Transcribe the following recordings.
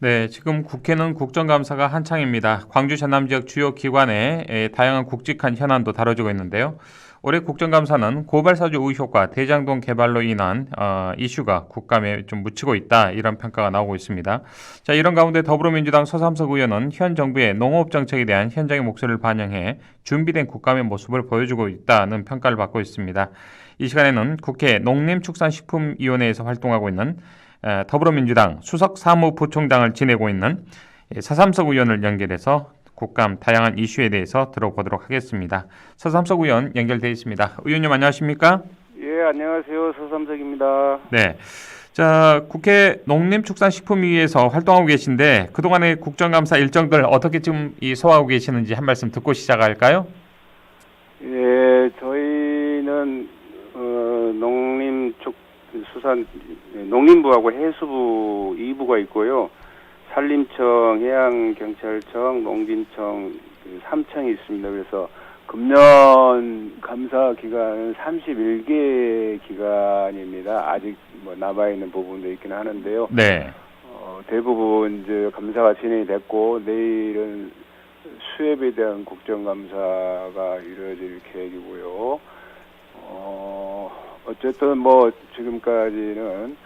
네, 지금 국회는 국정감사가 한창입니다. 광주 전남 지역 주요 기관의 에, 다양한 굵직한 현안도 다뤄지고 있는데요. 올해 국정감사는 고발사주 의혹과 대장동 개발로 인한 어, 이슈가 국감에 좀 묻히고 있다 이런 평가가 나오고 있습니다. 자 이런 가운데 더불어민주당 서삼석 의원은 현 정부의 농업 정책에 대한 현장의 목소리를 반영해 준비된 국감의 모습을 보여주고 있다는 평가를 받고 있습니다. 이 시간에는 국회 농림축산식품위원회에서 활동하고 있는 에, 더불어민주당 수석 사무부총장을 지내고 있는 예, 서삼석 의원을 연결해서 국감 다양한 이슈에 대해서 들어보도록 하겠습니다. 서삼석 의원 연결돼 있습니다. 의원님 안녕하십니까? 예, 안녕하세요. 서삼석입니다. 네. 자, 국회 농림축산식품위에서 활동하고 계신데 그동안의 국정감사 일정들 어떻게 지금 이 소화하고 계시는지 한 말씀 듣고 시작할까요? 예, 저희는 어, 농림축 수산 농림부하고 해수부 2부가 있고요. 산림청, 해양경찰청, 농진청 3청이 있습니다. 그래서 금년 감사 기간은 31개 기간입니다. 아직 뭐 남아 있는 부분도 있긴 하는데요. 네. 어, 대부분 이제 감사가 진행이 됐고 내일은 수협에 대한 국정감사가 이루어질 계획이고요. 어, 어쨌든 뭐 지금까지는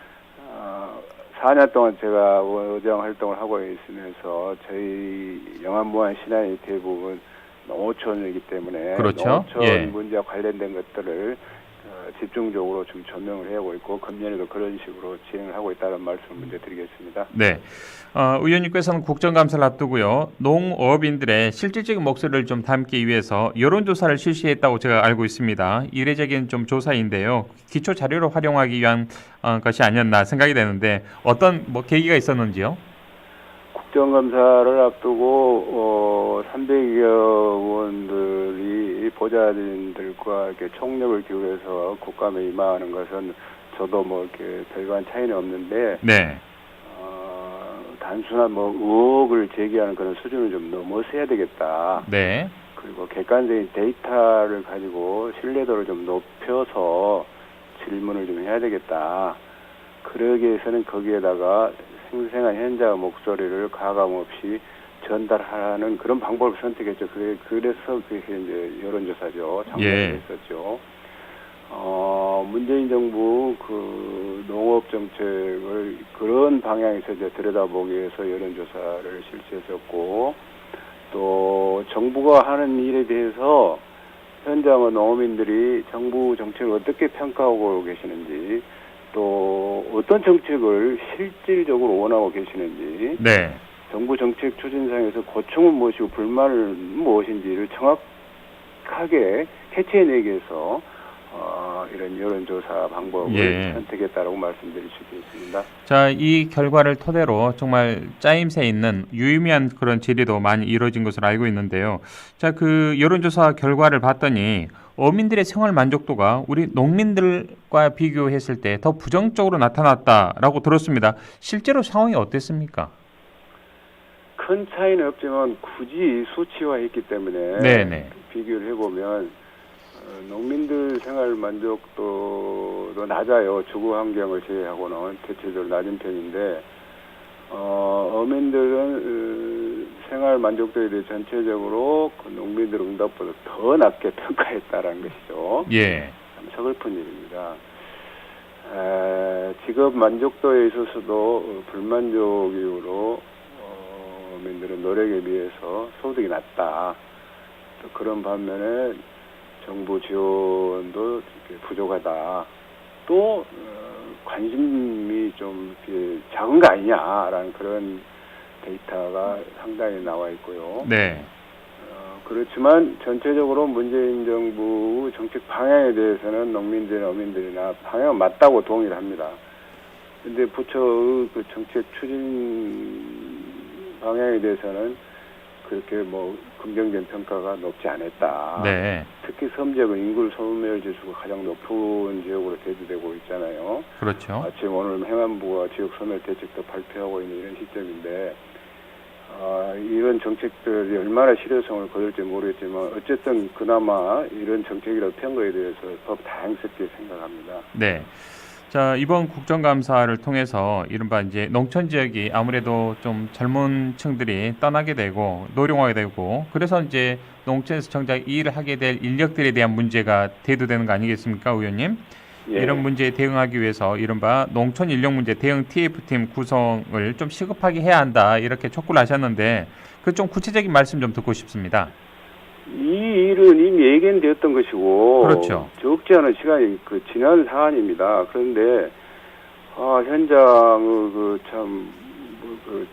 어, 4년 동안 제가 의장 활동을 하고 있으면서 저희 영암무한 신안이 대부분 농어촌이기 때문에 그렇죠. 농어촌 예. 문제와 관련된 것들을 어, 집중적으로 좀 조명을 해오고 있고 금년에도 그런 식으로 진행을 하고 있다는 말씀을 먼저 드리겠습니다. 네. 어, 의원님께서는 국정감사를 앞두고요. 농업인들의 실질적인 목소리를 좀 담기 위해서 여론조사를 실시했다고 제가 알고 있습니다. 이례적인 좀 조사인데요. 기초 자료로 활용하기 위한 어, 것이 아니었나 생각이 되는데 어떤 뭐 계기가 있었는지요? 국정감사를 앞두고 어, 300여 의원들이 보좌진들과 이렇게 총력을 기울여서 국감에 임하는 것은 저도 뭐 이렇게 별반 차이는 없는데 네. 어, 단순한 뭐 의혹을 제기하는 그런 수준을 좀 넘어서야 되겠다. 네. 그리고 객관적인 데이터를 가지고 신뢰도를 좀 높여서 질문을 좀 해야 되겠다. 그러기 위해서는 거기에다가 생생한 현장의 목소리를 가감 없이 전달하는 그런 방법을 선택했죠. 그래, 그래서 그게 이제 여론조사죠. 예. 장관이 했었죠. 어, 문재인 정부 그 농업 정책을 그런 방향에서 이제 들여다보기 위해서 여론조사를 실시했었고, 또 정부가 하는 일에 대해서 현장의 농민들이 정부 정책을 어떻게 평가하고 계시는지 또 어떤 정책을 실질적으로 원하고 계시는지 네. 정부 정책 추진상에서 고충은 무엇이고 불만은 무엇인지를 정확하게 캐치해내기 위해서 어, 이런 여론조사 방법을 예. 선택했다라고 말씀드릴 수 있겠습니다. 자, 이 결과를 토대로 정말 짜임새 있는 유의미한 그런 질의도 많이 이루어진 것으로 알고 있는데요. 자, 그 여론조사 결과를 봤더니 어민들의 생활 만족도가 우리 농민들과 비교했을 때 더 부정적으로 나타났다라고 들었습니다. 실제로 상황이 어땠습니까? 큰 차이는 없지만 굳이 수치화했기 때문에 네네. 비교를 해보면 어, 농민들 생활 만족도도 낮아요. 주거 환경을 제외하고는 대체적으로 낮은 편인데 어, 어민들은 어, 생활 만족도에 대해 전체적으로 그 농민들 응답보다 더 낮게 평가했다라는 것이죠. 예. 참 서글픈 일입니다. 에, 직업 만족도에 있어서도 어, 불만족 이후로 어, 어민들은 노력에 비해서 소득이 낮다. 또 그런 반면에 정부 지원도 부족하다. 또 어, 관심이 좀 작은 거 아니냐라는 그런 데이터가 상당히 나와 있고요. 네. 어, 그렇지만 전체적으로 문재인 정부 정책 방향에 대해서는 농민들이나 어민들이나 방향 맞다고 동의를 합니다. 근데 부처의 그 정책 추진 방향에 대해서는 그렇게 뭐 긍정적인 평가가 높지 않았다. 네. 특히 섬지역은 인구 소멸 지수가 가장 높은 지역으로 대두되고 있잖아요. 그렇죠. 마침 오늘 행안부가 지역 소멸 대책도 발표하고 있는 이런 시점인데 아, 이런 정책들이 얼마나 실효성을 거둘지 모르겠지만 어쨌든 그나마 이런 정책이라고 편 거에 대해서 더 다양스럽게 생각합니다. 네. 자 이번 국정감사를 통해서 이른바 이제 농촌 지역이 아무래도 좀 젊은 층들이 떠나게 되고 노령화게 되고 그래서 이제 농촌에서 정작 이 일을 하게 될 인력들에 대한 문제가 대두되는 거 아니겠습니까, 의원님? 예. 이런 문제에 대응하기 위해서 이른바 농촌 인력 문제 대응 TF팀 구성을 좀 시급하게 해야 한다 이렇게 촉구를 하셨는데 그 좀 구체적인 말씀 좀 듣고 싶습니다. 이 일은 이미 예견되었던 것이고 그렇죠. 적지 않은 시간이 그 지난 사안입니다. 그런데 아, 현장의 그참 그,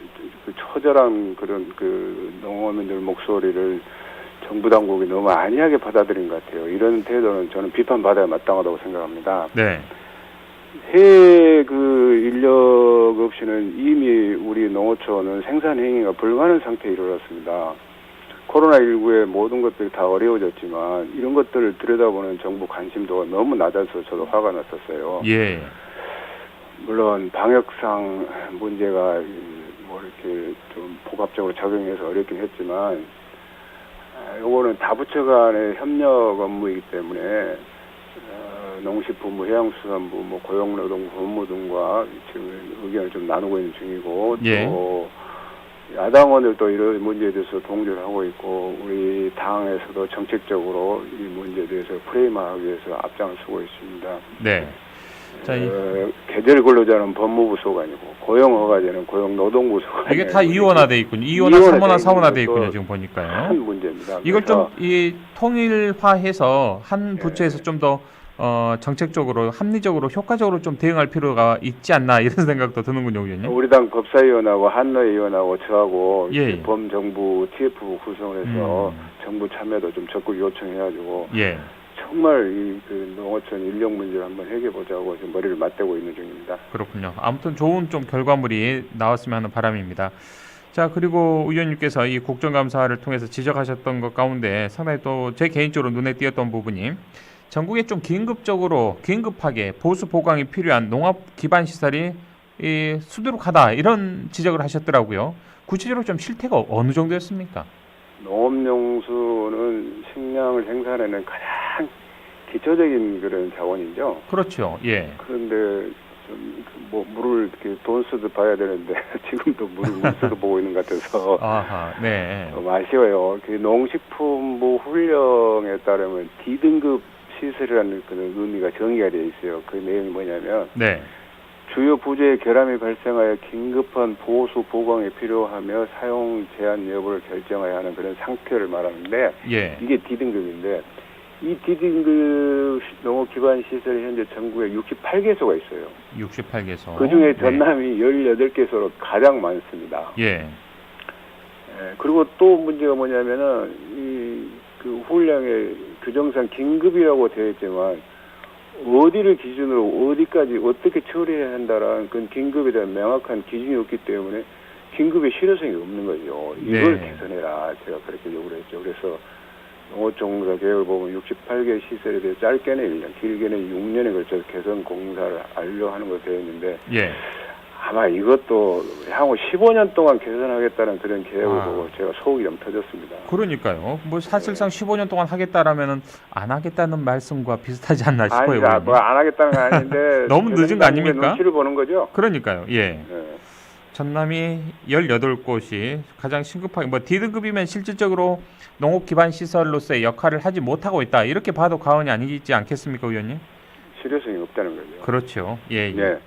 그 처절한 그런 그 농어민들 목소리를 정부 당국이 너무 안이하게 받아들인 것 같아요. 이런 태도는 저는 비판받아야 마땅하다고 생각합니다. 네, 해외 그 인력 없이는 이미 우리 농어촌은 생산 행위가 불가능한 상태에 이르렀습니다. 코로나19의 모든 것들이 다 어려워졌지만 이런 것들을 들여다보는 정부 관심도가 너무 낮아서 저도 화가 났었어요. 예, 물론 방역상 문제가 뭐 이렇게 좀 복합적으로 적용해서 어렵긴 했지만 아, 요거는 다부처 간의 협력 업무이기 때문에 어, 농식품부, 해양수산부, 뭐 고용노동부, 법무 등과 지금 의견을 좀 나누고 있는 중이고 예. 또 야당원들도 이런 문제에 대해서 동조를 하고 있고 우리 당에서도 정책적으로 이 문제에 대해서 프레임하기 위해서 앞장을 서고 있습니다. 네. 자, 이- 어, 계절 근로자는 법무부 소관이고 고용 허가제는 고용 노동부 소관. 이게 다 이원화돼 있군요. 이원화, 이원화돼 삼원화, 사원화돼 있군요. 지금 보니까요. 큰 문제입니다. 이걸 그래서 좀 이 통일화해서 한 예. 부처에서 좀 더 어, 정책적으로 합리적으로 효과적으로 좀 대응할 필요가 있지 않나 이런 생각도 드는군요, 의원님. 우리 당 법사위원하고 한노위원하고 저하고 예, 예. 범정부 TF 구성을 해서 음. 정부 참여도 좀 적극 요청해가지고 예. 정말 이그 농어촌 인력 문제를 한번 해결해 보자고 지금 머리를 맞대고 있는 중입니다. 그렇군요. 아무튼 좋은 좀 결과물이 나왔으면 하는 바람입니다. 자 그리고 의원님께서 이 국정감사를 통해서 지적하셨던 것 가운데 상당히 또 제 개인적으로 눈에 띄었던 부분이 전국에 좀 긴급적으로 긴급하게 보수 보강이 필요한 농업 기반 시설이 이 수두룩하다 이런 지적을 하셨더라고요. 구체적으로 좀 실태가 어느 정도였습니까? 농업용수는 식량을 생산하는 가장 기초적인 그런 자원이죠. 그렇죠. 예. 그런데 좀 뭐 물을 이렇게 돈 쓰듯 봐야 되는데 지금도 물을 물 쓰듯 보고 있는 것 같아서 아하. 네. 좀 아쉬워요. 그 농식품부 훈령에 따르면 D등급 시설이라는 그런 의미가 정의가 되어 있어요. 그 내용이 뭐냐면 네. 주요 부재의 결함이 발생하여 긴급한 보수 보강이 필요하며 사용 제한 여부를 결정해야 하는 그런 상태를 말하는데 예. 이게 D등급인데 이 D등급 농업 기반 시설이 현재 전국에 68개소가 있어요. 68개소. 그 중에 네. 전남이 18개소로 가장 많습니다. 예. 예, 그리고 또 문제가 뭐냐면은 이그 훈령에 규정상 긴급이라고 되어 있지만 어디를 기준으로 어디까지 어떻게 처리해야 한다라는 그런 긴급에 대한 명확한 기준이 없기 때문에 긴급의 실효성이 없는 거죠. 이걸 네. 개선해라. 제가 그렇게 요구를 했죠. 그래서 농어종사 계획을 보면 68개 시설에 대해 짧게는 1년, 길게는 6년에 걸쳐서 개선 공사를 완료하는 것으로 되어 있는데 예. 아마 이것도 향후 15년 동안 개선하겠다는 그런 계획을 아. 보고 제가 속이 좀 터졌습니다. 그러니까요. 뭐 사실상 15년 동안 하겠다라면은 안 하겠다는 말씀과 비슷하지 않나 싶어요. 아니, 의원님. 뭐안 하겠다는 건 아닌데 너무 늦은 거 아닙니까? 눈치를 보는 거죠. 그러니까요. 예. 네. 전남이 18곳이 가장 심급하게 뭐 D등급이면 실질적으로 농업 기반 시설로서의 역할을 하지 못하고 있다. 이렇게 봐도 과언이 아니지 않겠습니까, 의원님? 실효성이 없다는 거죠. 그렇죠. 예. 예. 네.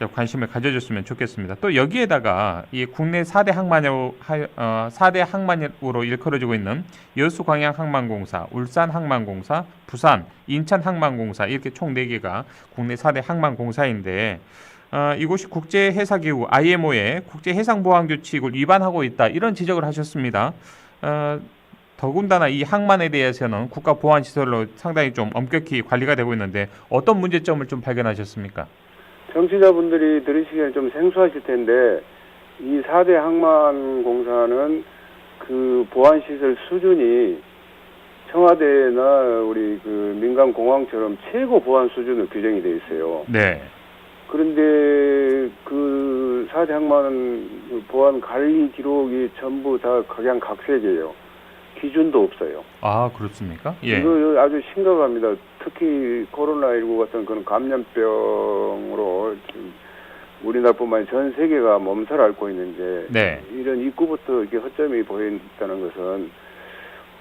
자, 관심을 가져줬으면 좋겠습니다. 또 여기에다가 이 국내 4대 항만으로 하- 어, 4대 항만으로 일컬어지고 있는 여수광양 항만공사, 울산 항만공사, 부산, 인천 항만공사 이렇게 총 4개가 국내 4대 항만공사인데 어, 이곳이 국제해사기구 IMO의 국제해상보안규칙을 위반하고 있다 이런 지적을 하셨습니다. 어, 더군다나 이 항만에 대해서는 국가보안시설로 상당히 좀 엄격히 관리가 되고 있는데 어떤 문제점을 좀 발견하셨습니까? 정치자분들이 들으시기에는 좀 생소하실 텐데 이 4대 항만 공사는 그 보안시설 수준이 청와대나 우리 그 민간 공항처럼 최고 보안 수준으로 규정이 돼 있어요. 네. 그런데 그 4대 항만 보안 관리 기록이 전부 다 각양각색이에요. 기준도 없어요. 아 그렇습니까? 예. 이거 아주 심각합니다. 특히 코로나19 같은 그런 감염병으로 지금 우리나라뿐만 아니라 전 세계가 몸살 앓고 있는데 네. 이런 입구부터 이렇게 허점이 보인다는 것은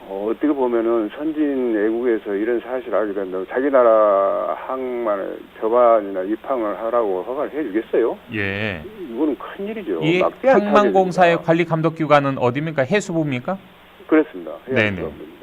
어, 어떻게 보면은 선진 외국에서 이런 사실을 알게 된다고 자기 나라 항만을 저반이나 입항을 하라고 허가를 해주겠어요? 예. 이거는 큰 일이죠. 이 항만공사의. 관리 감독 기관은 어디입니까? 해수부입니까? 그렇습니다. 네네. 해양수업입니다.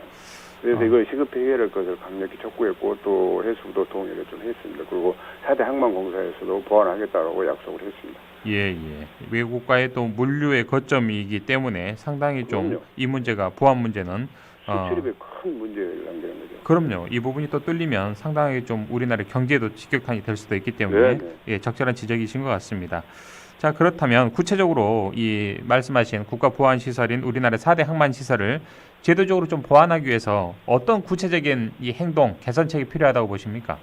그래서 어. 이걸 시급히 해결할 것을 강력히 촉구했고 또 해수부도 동의를 좀 했습니다. 그리고 4대 항만공사에서도 보완하겠다고 약속을 했습니다. 예, 예. 외국과의 또 물류의 거점이기 때문에 상당히 좀 그럼요. 이 문제가 보안 문제는 어, 수출입에 큰 문제를 남기는 거죠. 그럼요. 이 부분이 또 뚫리면 상당히 좀 우리나라 경제에도 직격탄이 될 수도 있기 때문에 네, 예, 적절한 지적이신 것 같습니다. 자, 그렇다면 구체적으로 이 말씀하신 국가 보안 시설인 우리나라 4대 항만 시설을 제도적으로 좀 보완하기 위해서 어떤 구체적인 이 행동 개선책이 필요하다고 보십니까?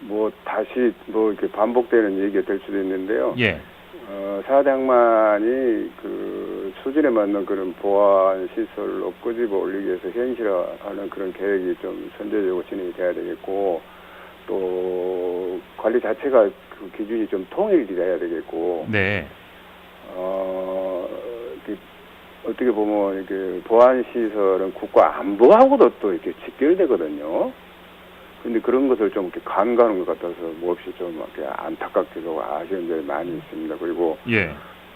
뭐 다시 뭐 이렇게 반복되는 얘기가 될 수도 있는데요. 예. 어, 4대 항만이 그 수준에 맞는 그런 보안 시설을 끄집어 올리기 위해서 현실화하는 그런 계획이 좀 선제적으로 진행이 돼야 되겠고 또 관리 자체가 그 기준이 좀 통일이 돼야 되겠고 네. 어, 어떻게 보면 이렇게 보안 시설은 국가 안보하고도 또 이렇게 직결되거든요. 근데 그런 것을 좀 이렇게 간과하는 것 같아서 몹시 좀 이렇게 안타깝기도 하고 아쉬운 점이 많이 있습니다. 그리고 예.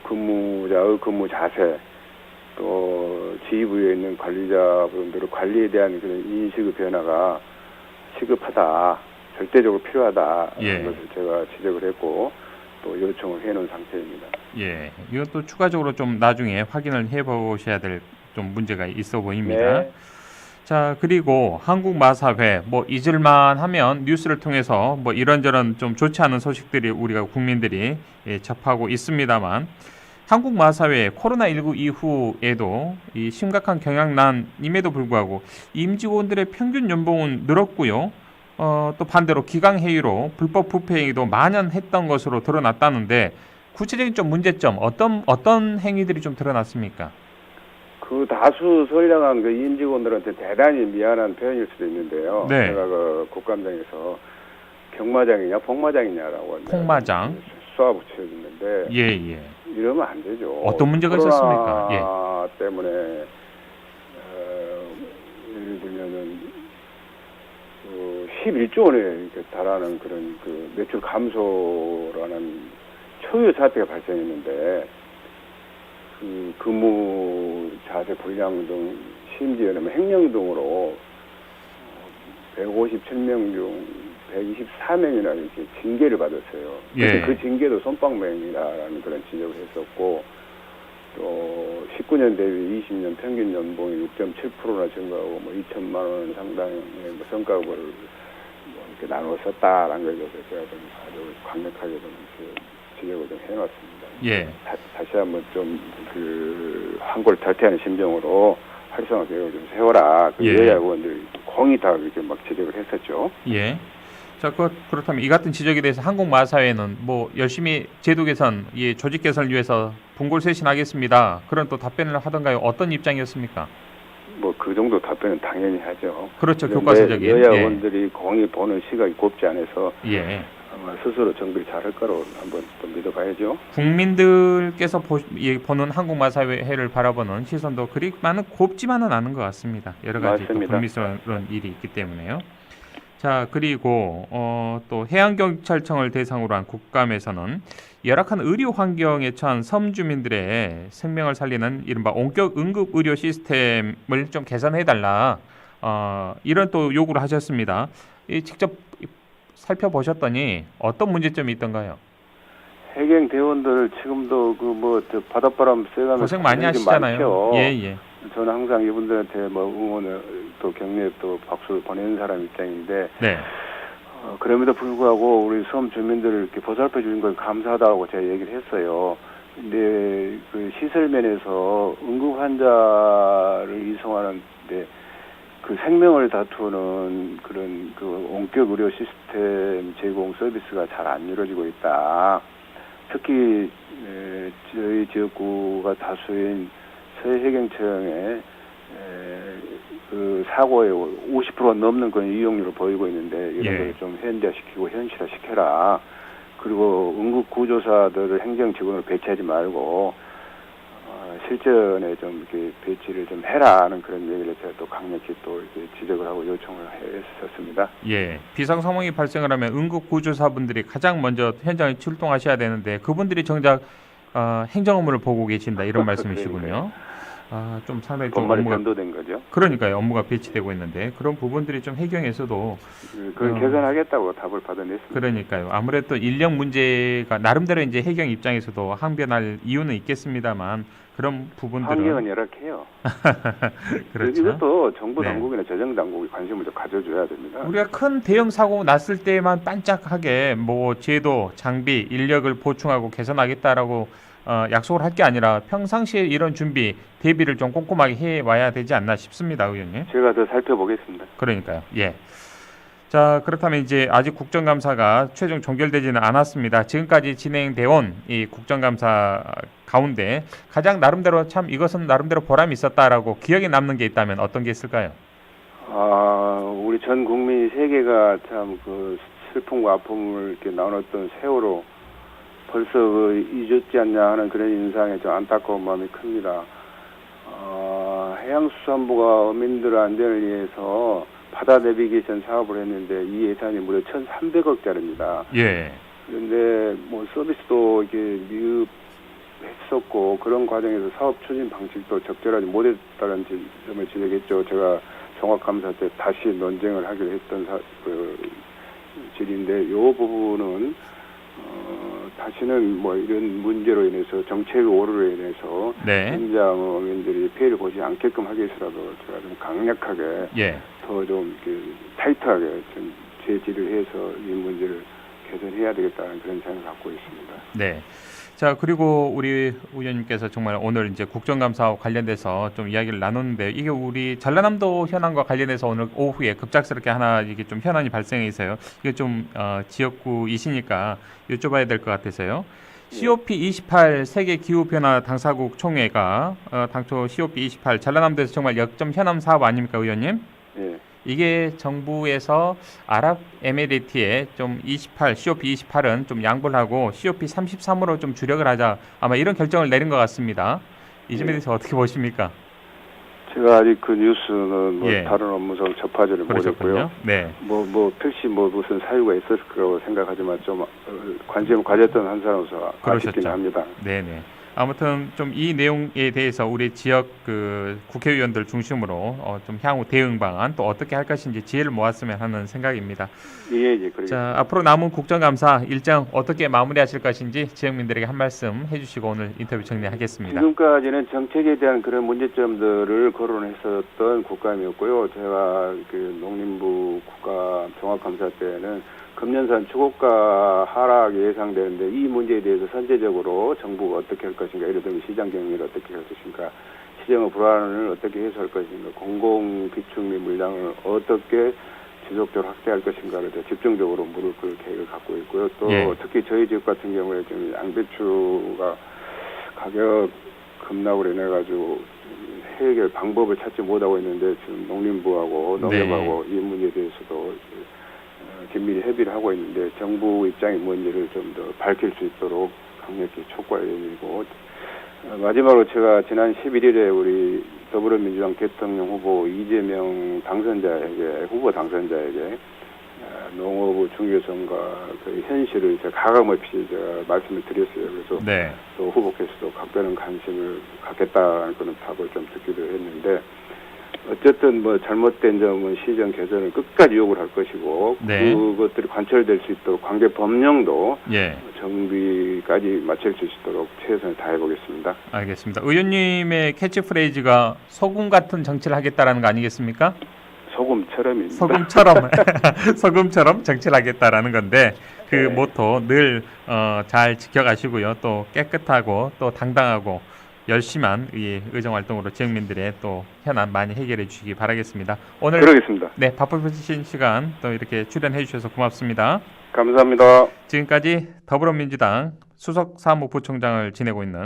근무자의 근무 자세 또 지휘부에 있는 관리자분들의 관리에 대한 그런 인식의 변화가 시급하다, 절대적으로 필요하다는 예. 것을 제가 지적을 했고 또 요청을 해놓은 상태입니다. 예. 이것도 추가적으로 좀 나중에 확인을 해 보셔야 될 좀 문제가 있어 보입니다. 네. 자, 그리고 한국 마사회 뭐 잊을만 하면 뉴스를 통해서 뭐 이런저런 좀 좋지 않은 소식들이 우리가 국민들이 예, 접하고 있습니다만 한국 마사회 코로나 19 이후에도 이 심각한 경향난임에도 불구하고 임직원들의 평균 연봉은 늘었고요. 어, 또 반대로 기강 회의로 불법 부패 행위도 만연했던 것으로 드러났다는데 구체적인 좀 문제점 어떤 어떤 행위들이 좀 드러났습니까? 그 다수 선량한 그 임직원들한테 대단히 미안한 표현일 수도 있는데요. 네. 제가 그 국감장에서 경마장이냐 복마장이냐라고 이제 폭마장. 쏘아 붙여줬는데 예, 예. 이러면 안 되죠. 어떤 문제가 있었습니까? 예. 때문에 어, 예를 들면은 그 11조 원에 달하는 그런 그 매출 감소라는 초유 사태가 발생했는데 그 근무 자세 불량 등 심지어는 횡령 등으로 157명 중 124명이나 이렇게 징계를 받았어요. 예. 그 징계도 손방맹이라는 그런 지적을 했었고 또 19년 대비 20년 평균 연봉이 6.7%나 증가하고 뭐 2천만 원 상당의 뭐 성과급을 뭐 이렇게 것에 대해서 제가 좀 아주 강력하게 좀 이렇게 지적을 좀 해놨습니다. 예. 다, 시 한번 좀그 한골 탈퇴하는 심정으로 활성화 계획을 좀 세워라. 그 예. 여야 의원들이 공이 다 이렇게 막 지적을 했었죠. 예. 자, 그, 그렇다면 이 같은 지적에 대해서 한국 마사회는 뭐 열심히 제도 개선, 이 조직 개선을 위해서 분골 쇄신하겠습니다. 그런 또 답변을 하던가요? 어떤 입장이었습니까? 뭐 그 정도 답변은 당연히 하죠. 그렇죠. 교과서적인. 여야 예. 의원들이 공이 보는 시각이 곱지 않아서 예. 아마 스스로 정비를 잘할 거로 한번 또 믿어봐야죠. 국민들께서 보, 예, 보는 한국 마사회를 바라보는 시선도 그리 많은 곱지만은 않은 것 같습니다. 여러 가지. 불미스러운 일이 있기 때문에요. 자 그리고 어, 또 해양경찰청을 대상으로 한 국감에서는 열악한 의료 환경에 처한 섬 주민들의 생명을 살리는 이른바 원격 응급 의료 시스템을 좀 개선해 달라 어, 이런 또 요구를 하셨습니다. 이 직접 살펴보셨더니 어떤 문제점이 있던가요? 해경 대원들 지금도 그 뭐 바닷바람 쐬가면서 고생 많이 하시잖아요. 많죠. 예, 예. 저는 항상 이분들한테 뭐 응원을 또 격려 또 박수 보내는 사람 입장인데 네. 어, 그럼에도 불구하고 우리 섬 주민들을 이렇게 보살펴 주는 건 감사하다고 제가 얘기를 했어요. 근데 그 시설 면에서 응급 환자를 이송하는데 그 생명을 다투는 그런 그 원격 의료 시스템 제공 서비스가 잘 안 이루어지고 있다. 특히 에, 저희 지역구가 다수인 서해해경청에 에, 그 사고의 50% 넘는 그런 이용률을 보이고 있는데 이런 예. 걸좀 현대화시키고 현실화시켜라. 그리고 응급 구조사들을 행정 직원으로 배치하지 말고 어, 실전에 좀 이렇게 배치를 좀 해라는 그런 얘기를 제가 또 강력히 또 이렇게 지적을 하고 요청을 했었습니다. 예, 비상 상황이 발생을 하면 응급 구조사분들이 가장 먼저 현장에 출동하셔야 되는데 그분들이 정작 어, 행정 업무를 보고 계신다 이런 말씀이시군요. 아, 좀 상당히 좀 업무가 변도된 거죠. 그러니까요 업무가 배치되고 있는데 그런 부분들이 좀 해경에서도 그걸 어. 개선하겠다고 답을 받아냈습니다. 그러니까요 아무래도 인력 문제가 나름대로 이제 해경 입장에서도 항변할 이유는 있겠습니다만 그런 부분들은 환경은 열악해요. 그렇죠. 이것도 정부 네. 당국이나 재정 당국이 관심을 좀 가져줘야 됩니다. 우리가 큰 대형 사고 났을 때만 반짝하게 뭐 제도, 장비, 인력을 보충하고 개선하겠다라고 어, 약속을 할 게 아니라 평상시에 이런 준비, 대비를 좀 꼼꼼하게 해 와야 되지 않나 싶습니다, 의원님. 제가 더 살펴보겠습니다. 그러니까요. 예. 자, 그렇다면 이제 아직 국정감사가 최종 종결되지는 않았습니다. 지금까지 진행돼 온 이 국정감사 가운데 가장 나름대로 참 이것은 나름대로 보람이 있었다라고 기억에 남는 게 있다면 어떤 게 있을까요? 아, 우리 전 국민 세계가 참 그 슬픔과 아픔을 이렇게 나눴던 세월호 벌써 그 잊었지 않냐 하는 그런 인상에 좀 안타까운 마음이 큽니다. 어, 해양수산부가 어민들 안전을 위해서 바다 내비게이션 사업을 했는데 이 예산이 무려 1,300억짜리입니다. 예. 그런데 뭐 서비스도 이게 미흡했었고 그런 과정에서 사업 추진 방식도 적절하지 못했다는 지- 점을 지적했죠. 제가 종합감사 때 다시 논쟁을 하기로 했던 사, 그 질인데 요 부분은 어, 다시는 뭐 이런 문제로 인해서 정책 오류로 인해서 네. 현장 어민들이 피해를 보지 않게끔 하기 위해서라도 제가 좀 강력하게 예. 더좀 타이트하게 좀 제지를 해서 이 문제를 개선해야 되겠다는 그런 생각을 갖고 있습니다. 네. 자 그리고 우리 의원님께서 정말 오늘 이제 국정감사와 관련돼서 좀 이야기를 나눴는데 이게 우리 전라남도 현안과 관련해서 오늘 오후에 급작스럽게 하나 이게 좀 현안이 발생해서요. 이게 좀 어, 지역구이시니까 여쭤봐야 될 것 같아서요. COP28 세계 기후 변화 당사국 총회가 어, 당초 COP28 전라남도에서 정말 역점 현안 사업 아닙니까, 의원님? 예. 이게 정부에서 아랍에미리트에 좀 28, COP28은 좀 양보를 하고 COP 33으로 좀 주력을 하자 아마 이런 결정을 내린 것 같습니다. 이 점에 네. 대해서 어떻게 보십니까? 제가 아직 그 뉴스는 뭐 예. 다른 업무상 접하지를. 못했고요. 네, 뭐, 뭐, 필시 뭐 무슨 사유가 있었을 거라고 생각하지만 좀 어, 관심을 가졌던 한 사람으로서 아쉽긴. 합니다. 네, 네. 아무튼 좀 이 내용에 대해서 우리 지역 그 국회의원들 중심으로 어, 좀 향후 대응 방안 또 어떻게 할 것인지 지혜를 모았으면 하는 생각입니다. 예, 예. 자, 앞으로 남은 국정감사 일정 어떻게 마무리하실 것인지 지역민들에게 한 말씀 해주시고 오늘 인터뷰 정리하겠습니다. 지금까지는 정책에 대한 그런 문제점들을 거론했었던 국감이었고요. 제가 그 농림부 국가 종합감사 때는 금년산 주고가 하락 예상되는데 이 문제에 대해서 선제적으로 정부가 어떻게 할 것인가, 예를 들면 시장 경기를 어떻게 할 것인가, 시장의 불안을 어떻게 해소할 것인가, 공공 비축 및 물량을 어떻게 지속적으로 확대할 것인가를 대해 집중적으로 물을 그 계획을 갖고 있고요. 또 예. 특히 저희 지역 같은 경우에 지금 양배추가 가격 급락으로 인해 가지고 해결 방법을 찾지 못하고 있는데 지금 농림부하고 농협하고 이 문제에 대해서도 어, 긴밀히 협의를 하고 있는데 정부 입장이 뭔지를 좀 더 밝힐 수 있도록 강력히 예정이고 어, 마지막으로 제가 지난 11일에 우리 더불어민주당 대통령 후보 이재명 당선자에게 후보 당선자에게 어, 농업의 중요성과 그 현실을 제가 가감 없이 제가 말씀을 드렸어요. 그래서 네, 또 후보께서도 각별한 관심을 갖겠다는 그런 답을 좀 듣기도 했는데 어쨌든 뭐 잘못된 점은 시정 개선을 끝까지 요구를 할 것이고 네. 그것들이 관철될 수 있도록 관계 법령도 예. 정비까지 마칠 수 있도록 최선을 다해 보겠습니다. 알겠습니다. 의원님의 캐치프레이즈가 소금 같은 정치를 하겠다라는 거 아니겠습니까? 소금처럼입니다. 소금처럼 소금처럼 정치를 하겠다라는 건데 그 네. 모토 늘 어, 잘 지켜가시고요. 또 깨끗하고 또 당당하고 열심한 이 의정 활동으로 지역민들의 또 현안 많이 해결해 주시기 바라겠습니다. 오늘 그러겠습니다. 네 바쁘신 시간 또 이렇게 출연해 주셔서 고맙습니다. 감사합니다. 지금까지 더불어민주당 수석 사무부총장을 지내고 있는